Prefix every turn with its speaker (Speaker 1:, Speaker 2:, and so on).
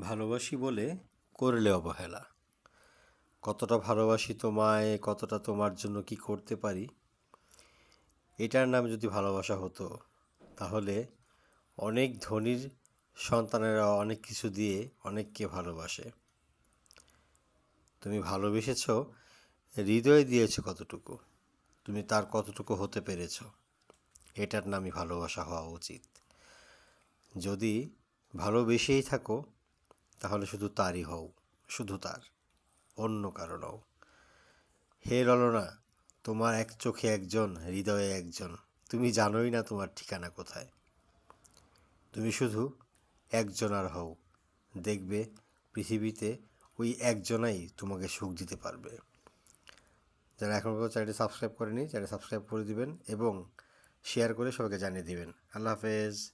Speaker 1: ভালোবাসি বলে করলে অবহেলা। কতটা ভালোবাসি তোমায়, কতটা তোমার জন্য কি করতে পারি? এটার নাম যদি ভালোবাসা হতো, তাহলে অনেক ধনীর সন্তানেরা অনেক কিছু দিয়ে অনেককে ভালোবাসে। তুমি ভালোবেসেছ, হৃদয় দিয়েছ কতটুকু? তুমি তার কতটুকু হতে পেরেছ? এটার নামই ভালোবাসা হওয়া উচিত। যদি ভালোবেসেই থাকো তাহলে শুধু তারই হও, শুধু তার, অন্য কারও নও হে ললনা, তোমার এক চোখে একজন, হৃদয়ে একজন। তুমি জানোই না তোমার ঠিকানা কোথায়। তুমি শুধু একজন আর হও। দেখবে, পৃথিবীতে ওই একজনাই তোমাকে সুখ দিতে পারবে। যারা এখন পর্যন্ত চ্যানেলটি সাবস্ক্রাইব করেনি চ্যানেল সাবস্ক্রাইব করে দিবেন এবং শেয়ার করে সবাইকে জানিয়ে দিবেন। আল্লাহ হাফেজ।